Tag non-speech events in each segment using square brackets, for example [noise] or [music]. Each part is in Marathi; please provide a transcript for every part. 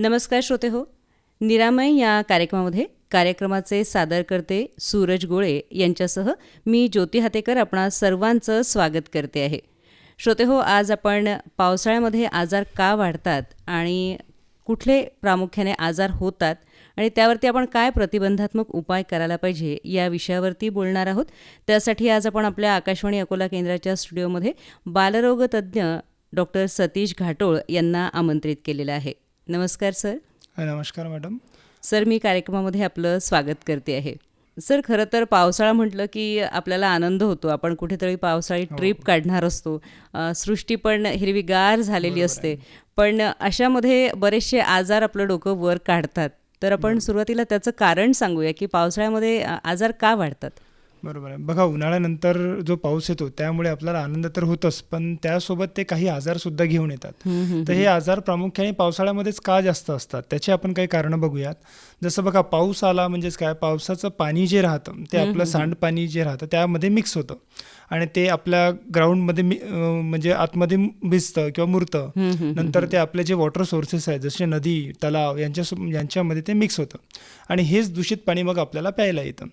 नमस्कार श्रोते हो. निरामय या कार्यक्रमामध्ये कार्यक्रमाचे सादरकर्ते सूरज गोळे यांच्यासह मी ज्योती हातेकर आपणा सर्वांचं स्वागत करते आहे. श्रोते हो आज आपण पावसाळ्यामध्ये आजार का वाढतात आणि कुठले प्रामुख्याने आजार होतात आणि त्यावरती आपण काय प्रतिबंधात्मक उपाय करायला पाहिजे या विषयावरती बोलणार आहोत. त्यासाठी आज आपण आपल्या आकाशवाणी अकोला केंद्राच्या स्टुडिओमध्ये बालरोगतज्ञ डॉक्टर सतीश घाटोळ यांना आमंत्रित केलेलं आहे. नमस्कार सर. नमस्कार मॅडम. सर मी कार्यक्रमामध्ये आपलं स्वागत करते आहे. सर खरं तर पावसाळा म्हटलं की आपल्याला आनंद होतो. आपण कुठेतरी पावसाळी ट्रिप काढणार असतो. सृष्टी पण हिरवीगार झालेली असते. पण अशामध्ये बरेचसे आजार आपलं डोकं वर काढतात. तर आपण सुरुवातीला त्याचं कारण सांगूया की पावसाळ्यामध्ये आजार का वाढतात? बरोबर आहे. बघा उन्हाळ्यानंतर जो पाऊस येतो त्यामुळे आपल्याला आनंद तर होतच पण त्यासोबत ते काही आजारसुद्धा घेऊन येतात. तर हे आजार प्रामुख्याने पावसाळ्यामध्येच का जास्त असतात? त्याची आपण काही कारणं बघूयात. जसं बघा पाऊस आला म्हणजेच काय? पावसाचं पाणी जे राहतं ते आपलं सांडपाणी जे राहतं त्यामध्ये मिक्स होतं. आणि ते आपल्या ग्राउंडमध्ये म्हणजे आतमध्ये भिजतं किंवा मुरतं. नंतर ते आपले जे वॉटर सोर्सेस आहेत जसे नदी तलाव यांच्या यांच्यामध्ये ते मिक्स होतं. आणि हेच दूषित पाणी मग आपल्याला प्यायला येतं.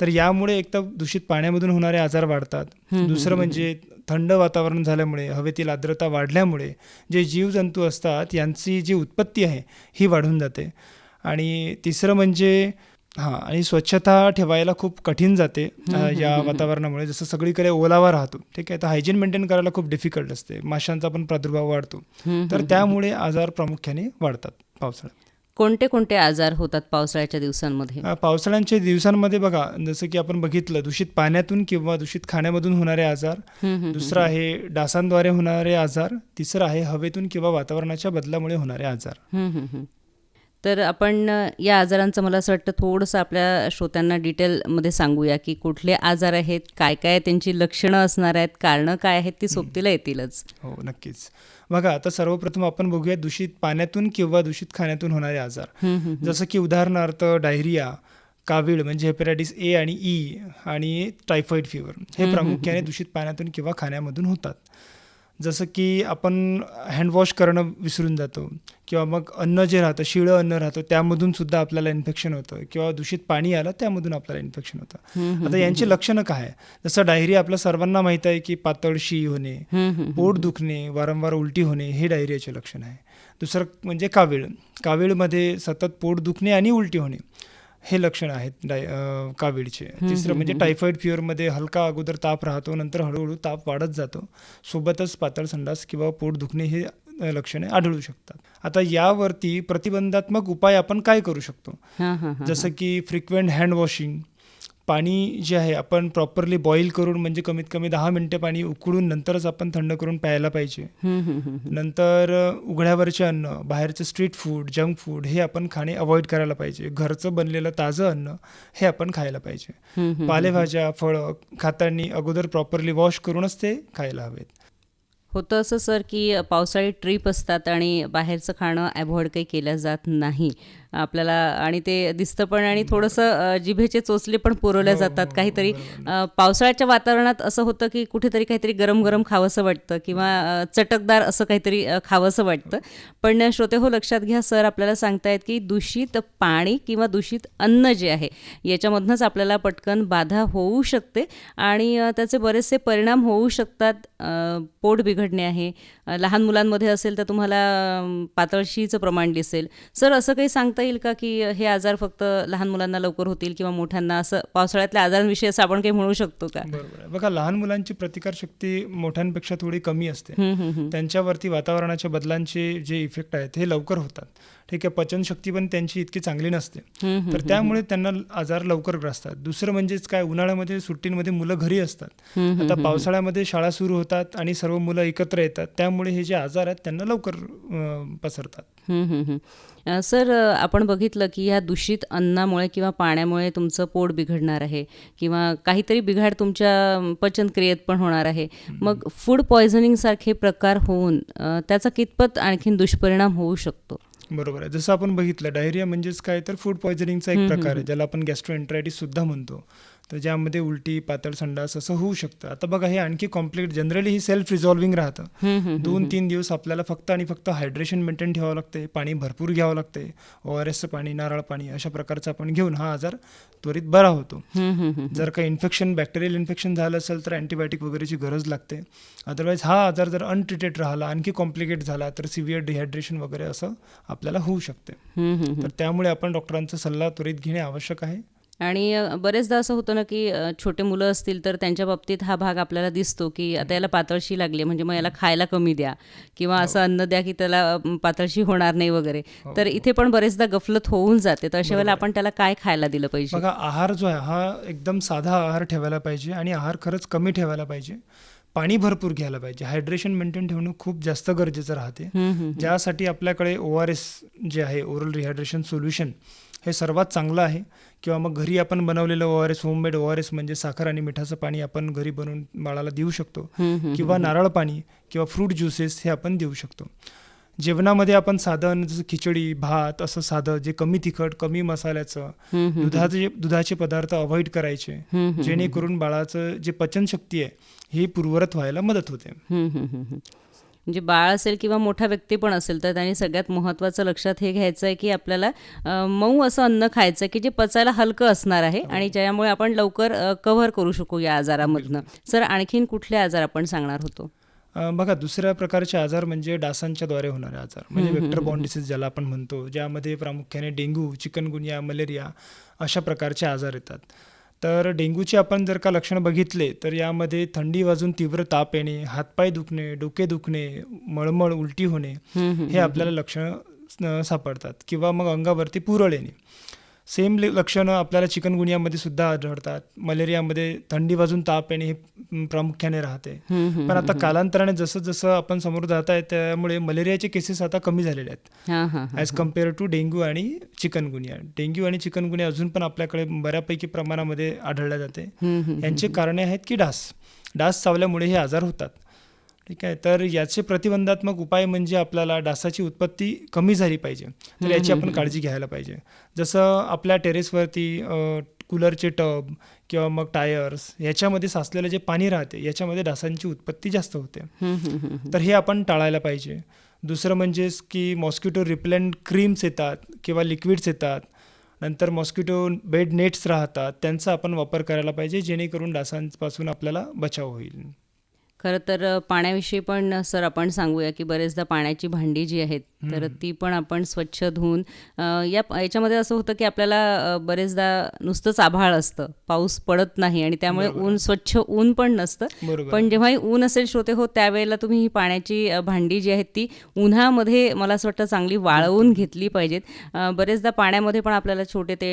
तर यामुळे एक तर दूषित पाण्यामधून होणारे आजार वाढतात. दुसरं म्हणजे थंड वातावरण झाल्यामुळे हवेतील आर्द्रता वाढल्यामुळे जे जीवजंतू असतात यांची जी उत्पत्ती आहे ही वाढून जाते. आणि तिसरं म्हणजे हां आणि स्वच्छता ठेवायला खूप कठीण जाते या वातावरणामुळे. जसं सगळीकडे ओलावा राहतो ठीक आहे? तर हायजीन मेंटेन करायला खूप डिफिकल्ट असते. माशांचा पण प्रादुर्भाव वाढतो. तर त्यामुळे आजार प्रामुख्याने वाढतात पावसाळ्यात. कोणते कोणते आजार होतात पावसाळ्याच्या दिवसांमध्ये? पावसाळ्याच्या दिवसांमध्ये बघा जसं की आपण बघितलं दूषित पाण्यातून किंवा दूषित खाण्यामधून होणारे आजार. दुसरं आहे डासांद्वारे होणारे आजार. तिसरं आहे हवेतून किंवा वातावरणाच्या बदलामुळे होणारे आजार. तर आपण या आजारांचं मला असं वाटतं थोडंसं आपल्या श्रोत्यांना डिटेलमध्ये सांगूया की कुठले आजार आहेत काय काय त्यांची लक्षणं असणार आहेत कारणं काय आहेत ती सोबतीला येतीलच. हो नक्कीच. बघा आता सर्वप्रथम आपण बघूया दूषित पाण्यातून किंवा दूषित खाण्यातून होणारे आजार. जसं की उदाहरणार्थ डायरिया कावीळ म्हणजे हेपॅटायटिस ए आणि ई आणि टायफॉईड फिवर हे प्रामुख्याने दूषित पाण्यातून किंवा खाण्यामधून होतात. जसं की आपण हँडवॉश करणं विसरून जातो किंवा मग अन्न जे राहतं शिळं अन्न राहतं त्यामधून सुद्धा आपल्याला इन्फेक्शन होतं किंवा दूषित पाणी आलं त्यामधून आपल्याला इन्फेक्शन होतं. आता यांची लक्षणं काय आहे? जसं डायरिया आपल्या सर्वांना माहीत आहे की पातळ शी होणे पोट दुखणे वारंवार उलटी होणे हे डायरियाचे लक्षण आहे. दुसरं म्हणजे कावीळ. कावीळमध्ये सतत पोट दुखणे आणि उलटी होणे. हे लक्षण आहेत डाय अं, कावीळचे. तिसरं म्हणजे टायफॉईड फिवरमध्ये हलका अगोदर ताप राहतो नंतर हळूहळू ताप वाढत जातो. सोबतच पातळ संडास किंवा पोट दुखणे हे लक्षणे आढळू शकतात. आता यावरती प्रतिबंधात्मक उपाय आपण काय करू शकतो? हां हां हां जसं की फ्रिक्वेंट हँड वॉशिंग पाणी जे आहे आपण प्रॉपरली बॉईल करून म्हणजे कमीत कमी दहा मिनटं पाणी उकळून नंतरच आपण थंड करून प्यायला पाहिजे. नंतर उघड्यावरचे अन्न बाहेरचं स्ट्रीट फूड जंक फूड हे आपण खाणे अवॉइड करायला पाहिजे. घरचं बनलेलं ताजं अन्न हे आपण खायला पाहिजे. पालेभाज्या फळं खाताना अगोदर प्रॉपरली वॉश करूनच ते खायला हवेत. होतं असं सर की पावसाळी ट्रीप असतात आणि बाहेरचं खाणं अवॉइड काही केलं जात नाही. आपल्याला आणि ते दिसतं पण आणि थोडंसं जिभेचे चोचले पण पुरवल्या जातात. काहीतरी अ, पावसाळ्याच्या वातावरणात असं होतं की कुठेतरी काहीतरी गरम गरम खावंसं वाटतं किंवा चटकदार असं काहीतरी खावंसं वाटतं. पण श्रोते हो लक्षात घ्या सर आपल्याला सांगतायत की दूषित पाणी किंवा दूषित अन्न जे आहे याच्यामधनंच आपल्याला पटकन बाधा होऊ शकते आणि त्याचे बरेचसे परिणाम होऊ शकतात. पोट बिघडणे आहे. लहान मुलांमध्ये असेल तर तुम्हाला पातळशीचं प्रमाण दिसेल. सर असं काही सांगता येईल का की हे आजार फक्त लहान मुलांना लवकर होतील किंवा मोठ्यांना? असं पावसाळ्यातल्या आजारांविषयी असं आपण काही म्हणू शकतो का? बरोबर बघा लहान मुलांची प्रतिकारशक्ती मोठ्यांपेक्षा थोडी कमी असते. त्यांच्यावरती वातावरणाच्या बदलांचे जे इफेक्ट आहेत हे लवकर होतात. ठीक आहे पचनशक्ती पण त्यांची इतकी चांगली नसते. तर त्यामुळे त्यांना आजार लवकर ग्रसतात. दुसरं म्हणजेच काय उन्हाळ्यामध्ये सुट्टींमध्ये मुलं घरी असतात. आता पावसाळ्यामध्ये शाळा सुरू होतात आणि सर्व मुलं एकत्र येतात. त्यामुळे हे जे आजार आहेत त्यांना लवकर पसरतात. सर आपण बघितलं की ह्या दूषित अन्नामुळे किंवा पाण्यामुळे तुमचं पोट बिघडणार आहे किंवा काहीतरी बिघाड तुमच्या पचनक्रियेत पण होणार आहे. मग फूड पॉयझनिंग सारखे प्रकार होऊन त्याचा कितपत आणखीन दुष्परिणाम होऊ शकतो? बरोबर आहे. जसं आपण बघितलं डायरिया म्हणजेच काय? तर फूड पॉयझनिंगचा एक प्रकार आहे ज्याला आपण गॅस्ट्रोएन्ट्रायटिस सुद्धा म्हणतो. तर ज्यामध्ये उलटी पातळ संडास असं होऊ शकतं. आता बघा हे आणखी कॉम्प्लिकेट जनरली ही सेल्फ रिझॉल्विंग राहतं दोन तीन दिवस आपल्याला फक्त आणि फक्त हायड्रेशन मेंटेन ठेवावं लागते पाणी भरपूर घ्यावं लागते ओ आर एसचं पाणी नारळ पाणी अशा प्रकारचं आपण घेऊन हा आजार त्वरित बरा होतो. जर काही इन्फेक्शन बॅक्टेरियल इन्फेक्शन झालं असेल तर अँटीबायोटिक वगैरेची गरज लागते. अदरवाईज हा आजार जर अनट्रीटेड राहिला आणखी कॉम्प्लिकेट झाला तर सिव्हिअर डिहायड्रेशन वगैरे असं आपल्याला होऊ शकते. तर त्यामुळे आपण डॉक्टरांचा सल्ला त्वरित घेणे आवश्यक आहे. आणि बरेचदा असं होतं ना की छोटे मुलं असतील तर त्यांच्या बाबतीत हा भाग आपल्याला दिसतो की आता याला पातळशी लागली म्हणजे मग याला खायला कमी द्या किंवा असं अन्न द्या की त्याला पातळशी होणार नाही वगैरे. तर इथे पण बरेचदा गफलत होऊन जाते. तर अशा वेळेला आपण त्याला काय खायला दिलं पाहिजे? बघा आहार जो आहे हा एकदम साधा आहार ठेवायला पाहिजे आणि आहार खरंच कमी ठेवायला पाहिजे. पाणी भरपूर घ्यायला पाहिजे. हायड्रेशन मेंटेन ठेवणं खूप जास्त गरजेचं राहते. ज्यासाठी आपल्याकडे ओ आर एस जे आहे ओरल रिहायड्रेशन सोल्युशन हे सर्वात चांगलं आहे. किंवा मग घरी आपण बनवलेलं O R S homemade O R S म्हणजे साखर आणि मिठाचं पाणी आपण घरी बनवून बाळाला देऊ शकतो. किंवा नारळ पाणी किंवा फ्रूट ज्युसेस हे आपण देऊ शकतो जेवणामध्ये आपण साधन जसं खिचडी भात असं साधं जे कमी तिखट कमी मसाल्याचं. दुधाचे दुधाचे पदार्थ अवॉइड करायचे. जेणेकरून बाळाचं जे पचनशक्ती आहे ही पूर्वरत व्हायला मदत होते म्हणजे बाळ असेल किंवा मोठा व्यक्ती पण असेल तर त्यांनी सगळ्यात महत्त्वाचं लक्षात हे घ्यायचं आहे की आपल्याला मऊ असं अन्न खायचं आहे की जे पचायला हलकं असणार आहे आणि ज्यामुळे आपण लवकर कव्हर करू शकू या आजारामधनं. सर आणखीन कुठले आजार आपण सांगणार होतो? बघा दुसऱ्या प्रकारचे आजार म्हणजे डासांच्या द्वारे होणारे आजार. म्हणजे वेक्टर बॉन्ड डिसीज ज्याला आपण म्हणतो ज्यामध्ये प्रामुख्याने डेंग्यू चिकनगुनिया मलेरिया अशा प्रकारचे आजार येतात. तर डेंग्यूचे आपण जर का लक्षणं बघितले तर यामध्ये थंडी वाजून तीव्र ताप येणे हातपाय दुखणे डोके दुखणे मळमळ उलटी होणे. हे आपल्याला लक्षणं सापडतात किंवा मग अंगावरती पुरळ येणे सेम लक्षणं आपल्याला चिकनगुनियामध्ये सुद्धा आढळतात. मलेरियामध्ये थंडी वाजून ताप येणे हे प्रामुख्याने राहते. पण आता कालांतराने जसं जसं आपण समोर जात आहे त्यामुळे मलेरियाचे केसेस आता कमी झालेले आहेत. हां हां हां ॲज कंपेअर टू डेंग्यू आणि चिकनगुनिया डेंग्यू आणि चिकनगुनिया अजून पण आपल्याकडे बऱ्यापैकी प्रमाणामध्ये आढळल्या जाते. यांचे कारणे आहेत की डास. डास चावल्यामुळे हे आजार होतात. ठीक आहे. तर याचे प्रतिबंधात्मक उपाय म्हणजे आपल्याला डासाची उत्पत्ती कमी झाली पाहिजे. तर याची आपण काळजी घ्यायला पाहिजे. जसं आपल्या टेरेसवरती कूलरचे टब किंवा मग टायर्स याच्यामध्ये साचलेलं जे पाणी राहते याच्यामध्ये डासांची उत्पत्ती जास्त होते. तर हे आपण टाळायला पाहिजे. दुसरं म्हणजेच की मॉस्किटो रिपेलंट क्रीम्स येतात किंवा लिक्विड्स येतात. नंतर मॉस्किटो बेड नेट्स राहतात. त्यांचा आपण वापर करायला पाहिजे जेणेकरून डासांपासून आपल्याला बचाव होईल. खरं तर पाण्याविषयी पण सर आपण सांगूया की बरेचदा पाण्याची भांडी जी आहेत तर ती पण आपण स्वच्छ धुवून या याच्यामध्ये असं होतं की आपल्याला बरेचदा नुसतंच आभाळ असतं. पाऊस पडत नाही आणि त्यामुळे ऊन स्वच्छ ऊन पण नसतं. पण जेव्हाही ऊन असेल श्रोते हो त्यावेळेला तुम्ही ही पाण्याची भांडी जी आहेत ती उन्हामध्ये मला असं वाटतं चांगली वाळवून घेतली पाहिजेत. बरेचदा पाण्यामध्ये पण आपल्याला छोटे ते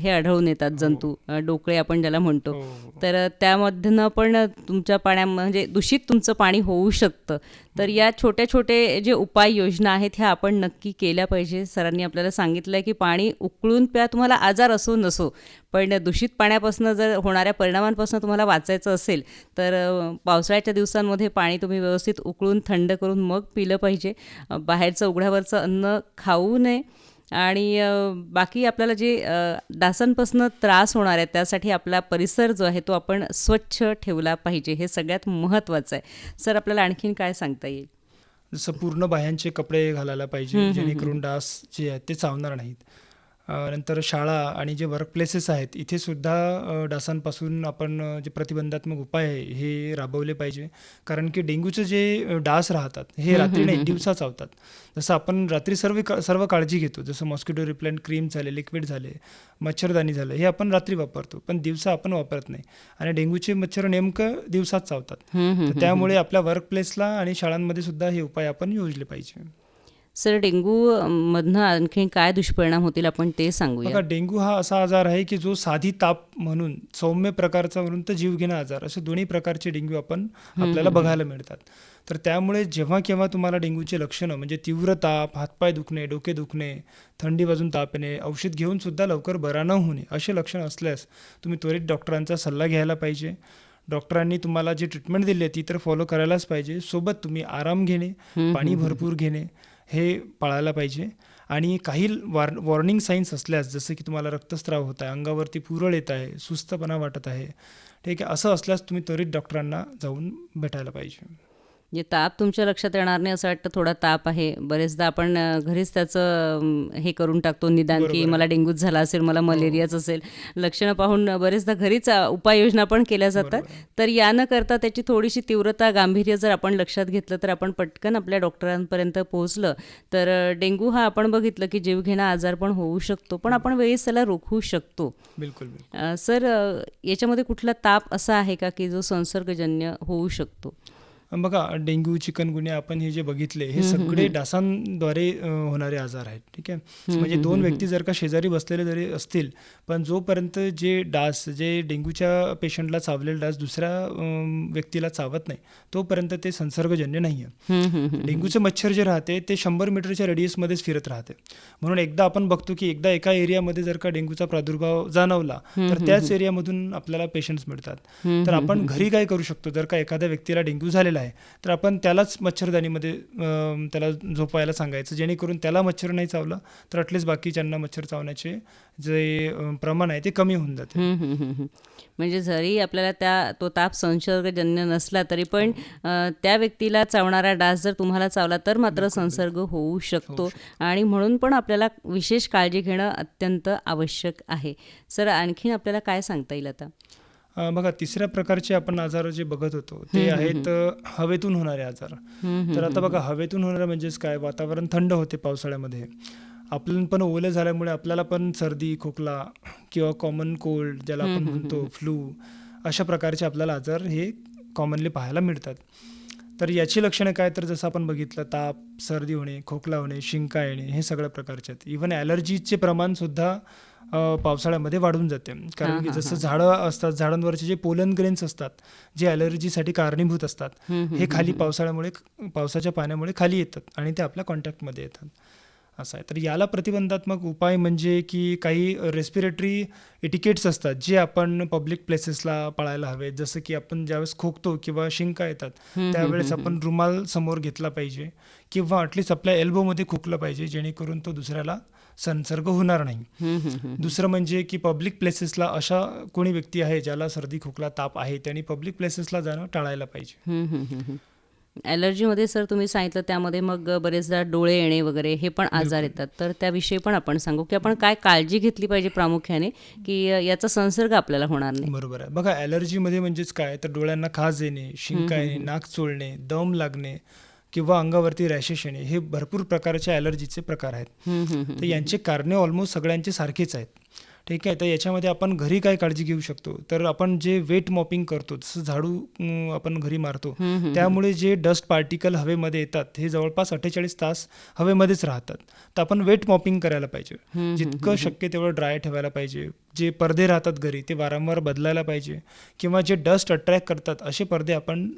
हे आढळून येतात जंतू अ, डोकळे आपण ज्याला म्हणतो. हो, हो. तर त्यामधनं पण तुमच्या पाण्या म्हणजे दूषित तुमचं पाणी होऊ शकतं. तर या छोट्या छोटे जे उपाय योजना आहेत ह्या आपण नक्की केल्या पाहिजे. सरांनी आपल्याला सांगितलं आहे की पाणी उकळून प्या तुम्हाला आजार असो नसो. पण दूषित पाण्यापासून जर होणाऱ्या परिणामांपासून तुम्हाला वाचायचं असेल तर पावसाळ्याच्या दिवसांमध्ये पाणी तुम्ही व्यवस्थित उकळून थंड करून मग पिलं पाहिजे. बाहेरचं उघड्यावरचं अन्न खाऊ नये. आणि बाकी आपल्याला जे डासांपासून त्रास होणार आहे त्यासाठी आपला परिसर जो आहे तो आपण स्वच्छ ठेवला पाहिजे हे सगळ्यात महत्त्वाचं आहे. सर आपल्याला आणखीन काय सांगता येईल? जसं पूर्ण बाह्यांचे कपडे घालायला पाहिजे जेणेकरून डास जे आहेत ते चावणार नाहीत. नंतर शाळा आणि जे वर्क प्लेसेस आहेत इथे सुद्धा अ, डासांपासून आपण जे प्रतिबंधात्मक उपाय आहे हे राबवले पाहिजे. कारण की डेंग्यूचे जे डास राहतात हे रात्री नाही दिवसा चावतात जसं आपण रात्री सर्व सर्व काळजी घेतो जसं मॉस्किटो रिप्लेंट क्रीम झाले लिक्विड झाले मच्छरदाणी झालं हे आपण रात्री वापरतो पण दिवसा आपण वापरत नाही. आणि डेंग्यूचे मच्छर नेमकं दिवसात चावतात. त्यामुळे आपल्या वर्क प्लेसला आणि शाळांमध्ये सुद्धा हे उपाय आपण योजले पाहिजे. सर डेंग्यू मधनं आणखी काय दुष्परिणाम होतील आपण ते सांगूया. बघा डेंग्यू हा असा आजार आहे की जो साधी ताप म्हणून सौम्य प्रकारचा म्हणून तर जीवघेणा आजार असे दोन्ही प्रकारचे डेंग्यू आपण आपल्याला बघायला मिळतात. तर त्यामुळे जेव्हा केव्हा तुम्हाला डेंग्यूचे लक्षणं म्हणजे तीव्र ताप हातपाय दुखणे डोके दुखणे थंडी वाजून ताप येणे औषध घेऊन सुद्धा लवकर बरा न होणे असे लक्षण असल्यास तुम्ही त्वरित डॉक्टरांचा सल्ला घ्यायला पाहिजे. डॉक्टरांनी तुम्हाला जी ट्रीटमेंट दिली आहे ती तर फॉलो करायलाच पाहिजे. सोबत तुम्ही आराम घेणे पाणी भरपूर घेणे हे पाळायला पाहिजे. आणि काही वार वॉर्निंग साईन्स असल्यास जसं की तुम्हाला रक्तस्राव होत आहे अंगावरती पुरळ येत आहे सुस्तपणा वाटत आहे ठीक आहे? असं असल्यास तुम्ही त्वरित डॉक्टरांना जाऊन भेटायला पाहिजे. जे ताप तुमच्या लक्षात येणार नाही असं वाटतं? थोडा ताप आहे. बरेचदा आपण घरीच त्याचं हे करून टाकतो निदान की मला डेंग्यूच झाला असेल मला मलेरियाच असेल. लक्षणं पाहून बरेचदा घरीच उपाययोजना पण केल्या जातात. तर या न करता त्याची थोडीशी तीव्रता गांभीर्य जर आपण लक्षात घेतलं तर आपण पटकन आपल्या डॉक्टरांपर्यंत पोहोचलं तर डेंग्यू हा आपण बघितलं की जीवघेणा आजार पण होऊ शकतो. पण आपण वेळेस त्याला रोखू शकतो. बिलकुल सर याच्यामध्ये कुठला ताप असा आहे का की जो संसर्गजन्य होऊ शकतो? बघा डेंग्यू चिकनगुन्या आपण हे जे बघितले हे सगळे डासांद्वारे होणारे आजार आहेत ठीक आहे? म्हणजे दोन व्यक्ती जर का शेजारी बसलेले जरी असतील पण जोपर्यंत जे डास जे डेंग्यूच्या पेशंटला चावलेले डास दुसऱ्या व्यक्तीला चावत नाही तोपर्यंत ते संसर्गजन्य नाही आहे डेंग्यूचे मच्छर जे राहते ते शंभर मीटरच्या रेडियसमध्येच फिरत राहते. म्हणून एकदा आपण बघतो की एकदा एका एरियामध्ये जर का डेंग्यूचा प्रादुर्भाव जाणवला तर त्याच एरियामधून आपल्याला पेशंट्स मिळतात. तर आपण घरी काय करू शकतो? जर का एखाद्या व्यक्तीला डेंग्यू झालेला आहे. तर आपण त्यालाच मच्छरदाणीमध्ये त्याला झोपायला सांगायचं. जेणेकरून त्याला मच्छर नाही चावलं तर ॲटलिस्ट बाकीच्यांना मच्छर चावण्याचे जे प्रमाण आहे ते कमी होऊन जाते. म्हणजे जरी आपल्याला त्या तो ताप संसर्गजन्य नसला तरी पण अ, त्या व्यक्तीला चावणारा डास जर तुम्हाला चावला तर मात्र संसर्ग होऊ शकतो. आणि म्हणून पण आपल्याला विशेष काळजी घेणं अत्यंत आवश्यक आहे. सर आणखीन आपल्याला काय सांगता येईल आता? बघा तिसऱ्या प्रकारचे आपण आजार जे बघत होतो ते आहेत हवेतून होणारे आजार. तर आता बघा हवेतून होणारे म्हणजेच काय? वातावरण थंड होते पावसाळ्यामध्ये. आपलं पण ओलं झाल्यामुळे आपल्याला पण सर्दी खोकला किंवा कॉमन कोल्ड ज्याला आपण म्हणतो फ्लू अशा प्रकारचे आपल्याला आजार हे कॉमनली पाहायला मिळतात. तर याची लक्षणं काय? तर जसं आपण बघितलं ताप सर्दी होणे खोकला होणे शिंका येणे हे सगळ्या प्रकारचे आहेत. इव्हन ॲलर्जीचे प्रमाण सुद्धा अ, पावसाळ्यामध्ये वाढून जाते. कारण की जसं झाडं असतात झाडांवरचे जे पोलन ग्रेन्स असतात जे ॲलर्जीसाठी कारणीभूत असतात हे खाली पावसाळ्यामुळे पावसाच्या पाण्यामुळे खाली येतात आणि ते आपल्या कॉन्टॅक्टमध्ये येतात. असं आहे. तर याला प्रतिबंधात्मक उपाय म्हणजे की काही रेस्पिरेटरी इटिकेट्स असतात जे आपण पब्लिक प्लेसेसला पाळायला हवेत. जसं की आपण ज्यावेळेस खोकतो किंवा शिंका येतात त्यावेळेस आपण रुमाल समोर घेतला पाहिजे किंवा अटलिस्ट आपल्या एल्बोमध्ये खोकलं पाहिजे जेणेकरून तो दुसऱ्याला संसर्ग होणार नाही. दुसरं म्हणजे की पब्लिक प्लेसेसला अशा कोणी व्यक्ती आहे ज्याला सर्दी खोकला ताप आहे त्यांनी पब्लिक प्लेसेसला जाणं टाळायला पाहिजे. ॲलर्जीमध्ये सर तुम्ही सांगितलं त्यामध्ये मग बरेचदा डोळे येणे वगैरे हे पण आजार येतात. तर त्याविषयी पण आपण सांगू की आपण काय काळजी घेतली पाहिजे प्रामुख्याने की याचा संसर्ग आपल्याला होणार नाही. बरोबर आहे. बघा ॲलर्जीमध्ये म्हणजेच काय? तर डोळ्यांना खाज येणे शिंका येणे नाक चोळणे दम लागणे किंवा अंगावरती रॅशेस येणे हे भरपूर प्रकारचे ॲलर्जीचे प्रकार आहेत. तर यांचे कारणे ऑलमोस्ट सगळ्यांचे सारखेच आहेत. ठीक आहे? तर याच्यामध्ये आपण घरी काय काळजी घेऊ शकतो? तर आपण जे वेट मॉपिंग करतो जसं झाडू आपण घरी मारतो त्यामुळे जे डस्ट पार्टिकल हवेमध्ये येतात हे जवळपास अठ्ठेचाळीस तास हवेमध्येच राहतात. तर आपण वेट मॉपिंग करायला पाहिजे. जितकं शक्य तेवढं ड्राय ठेवायला पाहिजे. जे पडदे राहतात घरी ते वारंवार बदलायला पाहिजे. किंवा जे डस्ट अट्रॅक्ट करतात असे पडदे आपण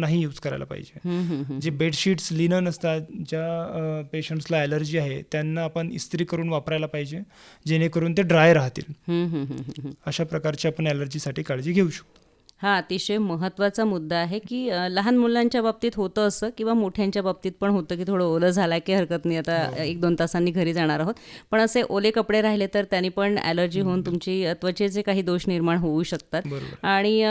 नाही यूज करायला पाहिजे. जे बेडशीट्स लिनन असतात ज्या पेशंट्सला ॲलर्जी आहे त्यांना आपण इस्त्री करून वापरायला पाहिजे. जेणेकरून ते ड्राय राहतील. अशा प्रकारची आपण ॲलर्जीसाठी काळजी घेऊ शकतो हा अतिशय महत्त्वाचा मुद्दा आहे की लहान मुलांच्या बाबतीत होतं असं किंवा मोठ्यांच्या बाबतीत पण होतं की थोडं ओलं झालं की हरकत नाही. आता एक दोन तासांनी घरी जाणार आहोत. पण असे ओले कपडे राहिले तर त्यांनी पण ॲलर्जी होऊन तुमची त्वचेचे काही दोष निर्माण होऊ शकतात. आणि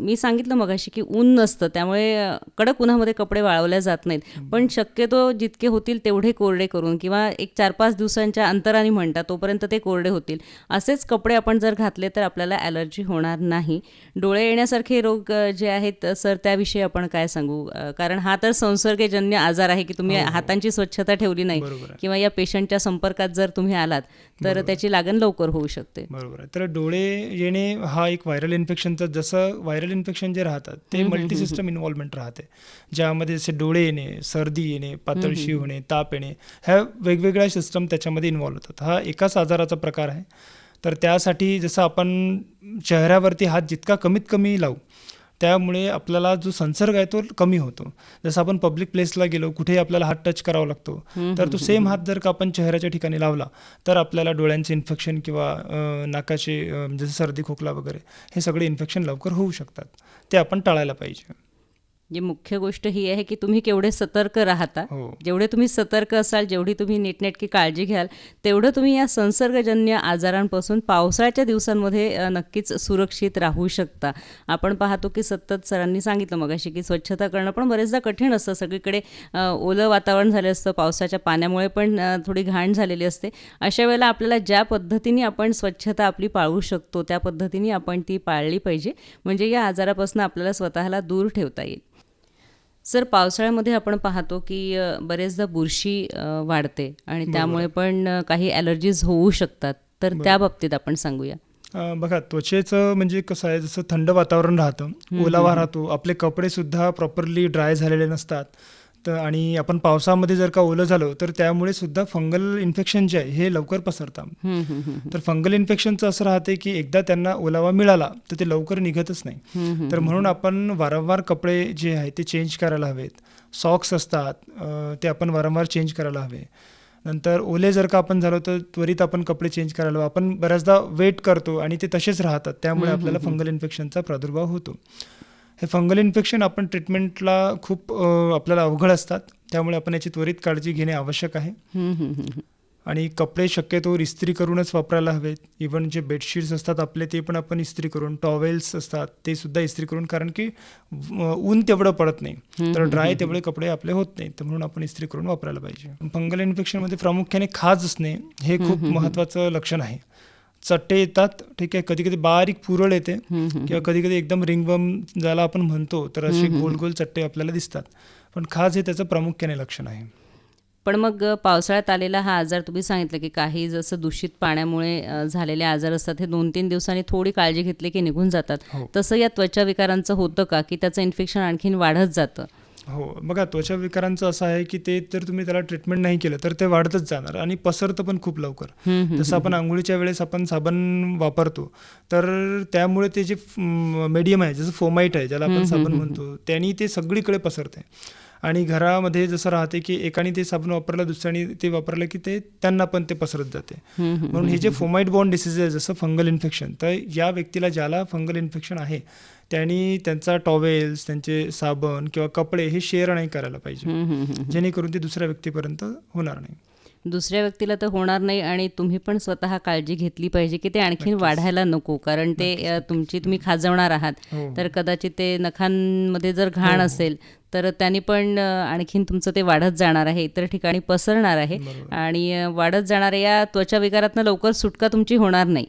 मी सांगितलं मगाशी की ऊन नसतं त्यामुळे कडक उन्हामध्ये कपडे वाळवल्या जात नाहीत. पण शक्यतो जितके होतील तेवढे कोरडे करून किंवा एक चार पाच दिवसांच्या अंतराने म्हणतात तोपर्यंत ते कोरडे होतील. असेच कपडे आपण जर घातले तर आपल्याला ॲलर्जी होणार नाही. डोळे येण्यासारखे रोग जे आहेत सर त्याविषयी आपण काय सांगू? कारण हा तर संसर्गजन्य आजार आहे की तुम्ही हातांची स्वच्छता ठेवली नाही. किंवा या पेशंटच्या संपर्कात जर तुम्ही आलात तर त्याची लागण लवकर होऊ शकते. बरोबर तर डोळे येणे हा एक व्हायरल इन्फेक्शनचं जसं व्हायरल इन्फेक्शन जे राहतात ते मल्टी सिस्टम इन्व्हॉल्वमेंट राहते. ज्यामध्ये जसे डोळे येणे सर्दी येणे पातळशी होणे ताप येणे ह्या वेगवेगळ्या सिस्टम त्याच्यामध्ये इन्व्हॉल्व होतात. हा एकाच आजाराचा प्रकार आहे. तर त्यासाठी जसं आपण चेहऱ्यावरती हात जितका कमीत कमी लावू त्यामुळे आपल्याला जो संसर्ग आहे तो कमी होतो. जसं आपण पब्लिक प्लेसला गेलो कुठेही आपल्याला हात टच करावा लागतो तर तो सेम हात जर का आपण चेहऱ्याच्या ठिकाणी लावला तर आपल्याला डोळ्यांचे इन्फेक्शन किंवा नाकाचे जसं सर्दी खोकला वगैरे हे सगळे इन्फेक्शन लवकर होऊ शकतात. ते आपण टाळायला पाहिजे. म्हणजे मुख्य गोष्ट ही आहे की तुम्ही केवढे सतर्क राहता. हो. जेवढे तुम्ही सतर्क असाल जेवढी तुम्ही नीटनेटकी काळजी घ्याल तेवढं तुम्ही या संसर्गजन्य आजारांपासून पावसाळ्याच्या दिवसांमध्ये नक्कीच सुरक्षित राहू शकता. आपण पाहतो की सतत सरांनी सांगितलं मगाशी की स्वच्छता करणं पण बरेचदा कठीण असतं. सगळीकडे ओलं वातावरण झालं असतं पावसाच्या पाण्यामुळे पण थोडी घाण झालेली असते. अशा वेळेला आपल्याला ज्या पद्धतीने आपण स्वच्छता आपली पाळू शकतो त्या पद्धतीने आपण ती पाळली पाहिजे. म्हणजे या आजारापासून आपल्याला स्वतःला दूर ठेवता येईल. सर पावसाळ्यामध्ये आपण पाहतो की बरेचदा बुरशी वाढते आणि त्यामुळे पण काही ॲलर्जीज होऊ शकतात. तर त्या बाबतीत आपण सांगूया. बघा त्वचेचं म्हणजे कसं आहे जसं थंड वातावरण राहतं ओलावा राहतो आपले कपडे सुद्धा प्रॉपरली ड्राय झालेले नसतात. तर आणि आपण पावसामध्ये जर का ओलं झालो तर त्यामुळे सुद्धा फंगल इन्फेक्शन जे आहे हे लवकर पसरतात तर फंगल इन्फेक्शनचं असं राहते की एकदा त्यांना ओलावा मिळाला तर ते लवकर निघतच नाही. तर म्हणून आपण वारंवार कपडे जे आहे ते चेंज करायला हवेत. सॉक्स असतात ते आपण वारंवार चेंज करायला हवे. नंतर ओले जर का आपण झालो तर त्वरित आपण कपडे चेंज करायला हवे. आपण बऱ्याचदा वेट करतो आणि ते तसेच राहतात. त्यामुळे आपल्याला फंगल इन्फेक्शनचा प्रादुर्भाव होतो. हे फंगल इन्फेक्शन आपण ट्रीटमेंटला खूप आपल्याला अवघड असतात. त्यामुळे आपण याची त्वरित काळजी घेणे आवश्यक आहे. आणि कपडे शक्यतो इस्त्री करूनच वापरायला हवेत. इवन जे बेडशीट्स असतात आपले ते पण आपण इस्त्री करून टॉवेल्स असतात ते सुद्धा इस्त्री करून कारण की ऊन तेवढं पडत नाही. तर ड्राय तेवढे कपडे आपले होत नाही तर म्हणून आपण इस्त्री करून वापरायला पाहिजे. फंगल इन्फेक्शनमध्ये प्रामुख्याने खाज असणे हे खूप महत्त्वाचं लक्षण आहे. चट्टे येतात ठीक आहे? कधी कधी बारीक पुरळ येते किंवा कधी कधी एकदम रिंगवम ज्याला आपण म्हणतो तर असे गोल गोल चट्टे आपल्याला दिसतात. पण खाज हे त्याचं प्रामुख्याने लक्षण आहे. पण मग पावसाळ्यात आलेला हा आजार तुम्ही सांगितलं की काही जसं दूषित पाण्यामुळे झालेले आजार असतात हे दोन तीन दिवसांनी थोडी काळजी घेतली की निघून जातात. हो. तसं या त्वचा विकारांचं होतं का? की त्याचं इन्फेक्शन आणखीन वाढत जातं? हो. बघा त्वचा विकारांचं असं आहे की ते जर तुम्ही त्याला ट्रीटमेंट नाही केलं तर ते वाढतच जाणार आणि पसरतं पण खूप लवकर. जसं आपण आंघोळीच्या वेळेस आपण साबण वापरतो तर त्यामुळे ते जे मीडियम आहे जसं फोमाईट आहे ज्याला आपण साबण म्हणतो त्यांनी ते सगळीकडे पसरते आणि घरामध्ये जसं राहते की एकाने ते साबण वापरलं दुसऱ्याने ते वापरलं की ते त्यांना पण ते पसरत जाते. म्हणून हे जे फोमाईट बॉन्ड डिसीज आहे जसं फंगल इन्फेक्शन तर या व्यक्तीला ज्याला फंगल इन्फेक्शन आहे त्यांनी त्यांचा टॉवेल्स त्यांचे साबण किंवा कपडे हे शेअर नाही करायला पाहिजे. जेणेकरून ते दुसऱ्या व्यक्तीपर्यंत होणार नाही. दुसऱ्या व्यक्तीला तर होणार नाही आणि तुम्ही पण स्वतः काळजी घेतली पाहिजे की ते आणखीन वाढायला नको कारण ते तुमची तुम्ही खाजवणार आहात. हो. तर कदाचित ते नखांमध्ये जर घाण असेल तर त्यांनी पण आणखीन तुमचं ते वाढत जाणार आहे इतर ठिकाणी पसरणार आहे. आणि वाढत जाणाऱ्या या त्वचा विकारातनं लवकर सुटका तुमची होणार नाही.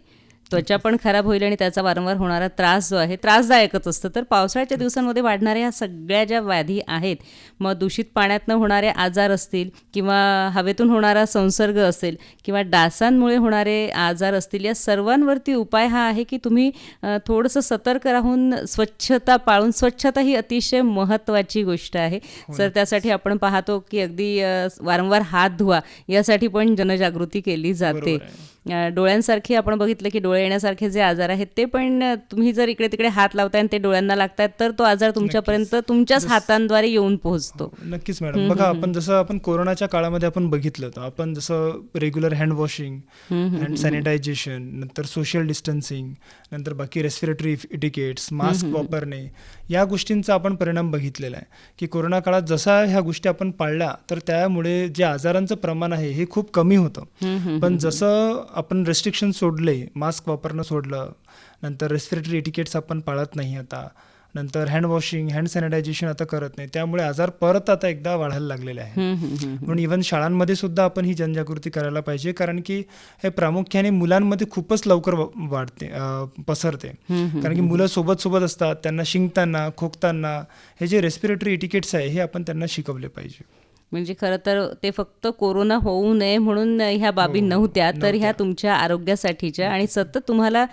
त्वचा पण खराब होईल आणि त्याचा वारंवार होणारा त्रास जो आहे त्रासदायकच असतं. तर पावसाळ्याच्या दिवसांमध्ये वाढणाऱ्या ह्या सगळ्या ज्या व्याधी आहेत मग दूषित पाण्यातनं होणारे आजार असतील किंवा हवेतून होणारा संसर्ग असेल किंवा डासांमुळे होणारे आजार असतील या सर्वांवरती उपाय हा आहे की तुम्ही थोडंसं सतर्क राहून स्वच्छता पाळून स्वच्छता ही अतिशय महत्त्वाची गोष्ट आहे. तर त्यासाठी आपण पाहतो की अगदी वारंवार हात धुवा यासाठी पण जनजागृती केली जाते. डोळ्यांसारखे आपण बघितलं की डोळे येण्यासारखे जे आजार आहेत ते पण तुम्ही जर इकडे तिकडे हात लावताय आणि ते डोळ्यांना लागतात तर तो आजार तुमच्यापर्यंत तुमच्याच हातांद्वारे येऊन पोहोचतो. नक्कीच मॅडम. बघा आपण जसं आपण कोरोनाच्या काळामध्ये आपण बघितलं होतं आपण जसं regular hand washing hand sanitization नंतर सोशल डिस्टन्सिंग नंतर बाकी रेस्पिरेटरी इटिकेट्स मास्क वापरणे या गोष्टींचा आपण परिणाम बघितलेला आहे की कोरोना काळात जसा ह्या गोष्टी आपण पाळल्या तर त्यामुळे जे आजारांचं प्रमाण आहे हे खूप कमी होतं. पण जसं आपण रेस्ट्रिक्शन सोडले मास्क वापरणं सोडलं नंतर रेस्पिरेटरी इटिकेट्स आपण पाळत नाही आता नंतर हँड वॉशिंग हँड सॅनिटायझेशन आता करत नाही त्यामुळे आजार परत आता एकदा वाढायला लागलेले आहे. म्हणून इव्हन शाळांमध्ये सुद्धा आपण ही जनजागृती करायला पाहिजे कारण की हे प्रामुख्याने मुलांमध्ये खूपच लवकर वाढते पसरते. कारण की मुलं सोबत सोबत असतात त्यांना शिंकताना खोकताना हे जे रेस्पिरेटरी इटिकेट्स आहे हे आपण त्यांना शिकवले पाहिजे. म्हणजे खरं तर ते फक्त कोरोना होऊ नये म्हणून ह्या बाबी हो, नव्हत्या. तर ह्या. तुमच्या आरोग्यासाठीच्या आणि सतत तुम्हाला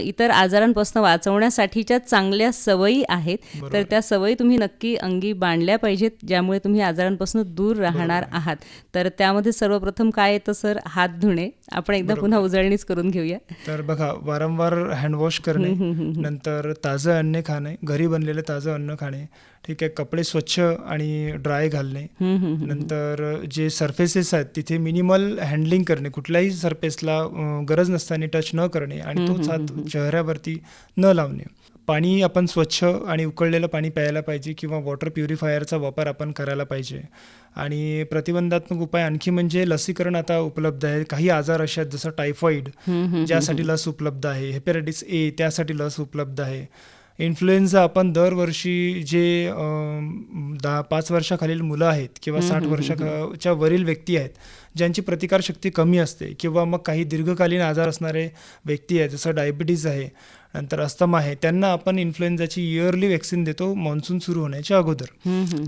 इतर आजारांपासून वाचवण्यासाठीच्या चांगल्या सवयी आहेत. तर. त्या सवयी तुम्ही नक्की अंगी बांधल्या पाहिजेत ज्यामुळे तुम्ही आजारांपासून दूर राहणार आहात. तर त्यामध्ये सर्वप्रथम काय येतं सर? हात धुणे. आपण एकदा पुन्हा उजळणीच करून घेऊया. तर बघा वारंवार हँडवॉश करणे नंतर ताजं अन्न खाणे घरी बनलेलं ताजं अन्न खाणे ठीक आहे कपडे स्वच्छ आणि ड्राय घालणे. नंतर जे सरफेसेस आहेत तिथे मिनिमल हँडलिंग करणे. कुठल्याही सरफेसला गरज नसताना टच न करणे आणि तोच हात चेहऱ्यावरती न लावणे. पाणी आपण स्वच्छ आणि उकळलेलं पाणी प्यायला पाहिजे किंवा वॉटर प्युरिफायरचा वापर आपण करायला पाहिजे. आणि प्रतिबंधात्मक उपाय आणखी म्हणजे लसीकरण आता उपलब्ध आहे. काही आजार असे आहेत जसं टायफॉईड ज्यासाठी लस उपलब्ध आहे. हेपॅटायटिस ए त्यासाठी लस उपलब्ध आहे. इन्फ्लुएन्झा आपण दरवर्षी जे दहा पाच वर्षाखालील मुलं आहेत किंवा साठ वर्षाच्या वरील व्यक्ती आहेत ज्यांची प्रतिकारशक्ती कमी असते किंवा मग काही दीर्घकालीन आजार असणारे व्यक्ती आहेत जसं डायबिटीज आहे नंतर अस्थमा आहे त्यांना आपण इन्फ्लुएन्झाची इयरली वॅक्सिन देतो मान्सून सुरू होण्याच्या अगोदर.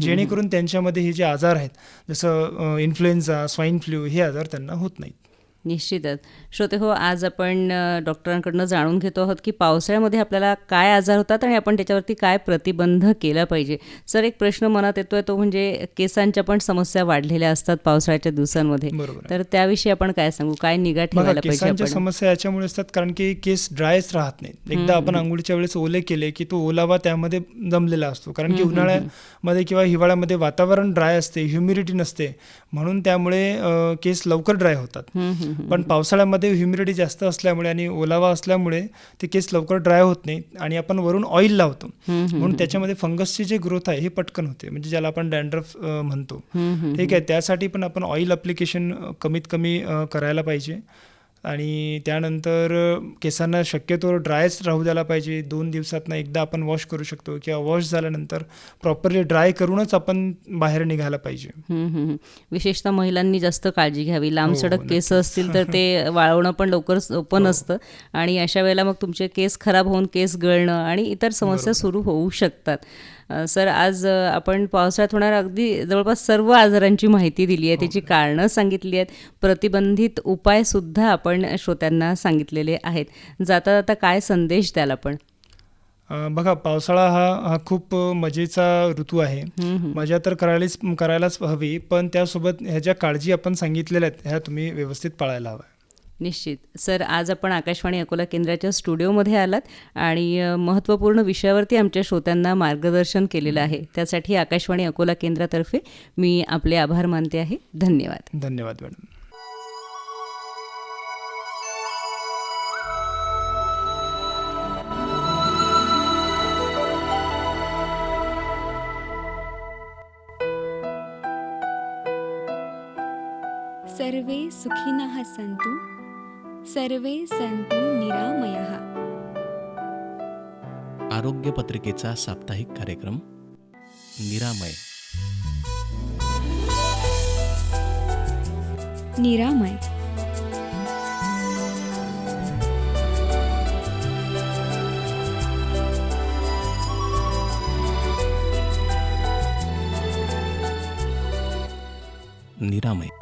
जेणेकरून त्यांच्यामध्ये हे जे आजार आहेत जसं इन्फ्लुएन्झा स्वाईन फ्लू हे आजार त्यांना होत नाहीत. निश्चितच. श्रोते हो आज आपण डॉक्टरांकडनं जाणून घेतो आहोत की पावसाळ्यामध्ये आपल्याला काय आजार होतात आणि आपण त्याच्यावरती काय प्रतिबंध केला पाहिजे. सर एक प्रश्न मनात येतोय तो म्हणजे केसांच्या पण समस्या वाढलेल्या असतात पावसाळ्याच्या दिवसांमध्ये. तर त्याविषयी आपण काय सांगू? काय निगा ठेवायला पाहिजे समस्या याच्यामुळे असतात कारण की केस ड्रायच राहत नाहीत. एकदा आपण आंघोळीच्या वेळेस ओले केले की तो ओलावा त्यामध्ये जमलेला असतो. कारण की उन्हाळ्यामध्ये किंवा हिवाळ्यामध्ये वातावरण ड्राय असते ह्युमिडिटी नसते. म्हणून त्यामुळे केस लवकर ड्राय होतात. पण पावसाळ्यामध्ये ह्युमिडिटी जास्त असल्यामुळे आणि ओलावा असल्यामुळे ते केस लवकर ड्राय होत नाही आणि आपण वरून ऑइल लावतो. म्हणून त्याच्यामध्ये फंगसची जे ग्रोथ आहे हे पटकन होते. म्हणजे ज्याला आपण डॅन्ड्रफ म्हणतो. ठीक आहे त्यासाठी पण आपण ऑइल अप्लिकेशन कमीत कमी करायला पाहिजे. आणि त्यानंतर केसांना शक्यतो ड्रायच राहू द्यायला पाहिजे. दोन दिवसातनं एकदा आपण वॉश करू शकतो किंवा वॉश झाल्यानंतर प्रॉपरली ड्राय करूनच आपण बाहेर निघायला पाहिजे. हम्म, हम्म, हम्म. विशेषतः महिलांनी जास्त काळजी घ्यावी. लांब हो, सडक केस असतील तर ते [laughs] वाळवणं पण लवकर सोपं नसतं. आणि अशा वेळेला मग तुमचे केस खराब होऊन केस गळणं आणि इतर समस्या सुरू होऊ शकतात. सर आज आपण पावसाळ्यात होणाऱ्या अगदी जवळपास सर्व आजारांची माहिती दिली आहे त्याची कारणं सांगितली आहेत. प्रतिबंधित उपायसुद्धा आपण श्रोत्यांना सांगितलेले आहेत. जाता जाता काय संदेश द्याल आपण? बघा पावसाळा हा हा खूप मजेचा ऋतू आहे. मजा तर करायलाच करायलाच हवी पण त्यासोबत ह्या ज्या काळजी आपण सांगितलेल्या आहेत ह्या तुम्ही व्यवस्थित पाळायला हव्या. निश्चित. सर आज आपण आकाशवाणी अकोला केंद्राच्या स्टुडिओमध्ये आलात आणि महत्त्वपूर्ण विषयावरती आमच्या श्रोत्यांना मार्गदर्शन केलेलं आहे. त्यासाठी आकाशवाणी अकोला केंद्रातर्फे मी आपले आभार मानते आहे. धन्यवाद. धन्यवाद मॅडम. सर्वे सुखिनः सन्तु। सर्वे सन्तु निरामयः। आरोग्य पत्रिकेचा साप्ताहिक कार्यक्रम निरामय। निरामय। निरामय।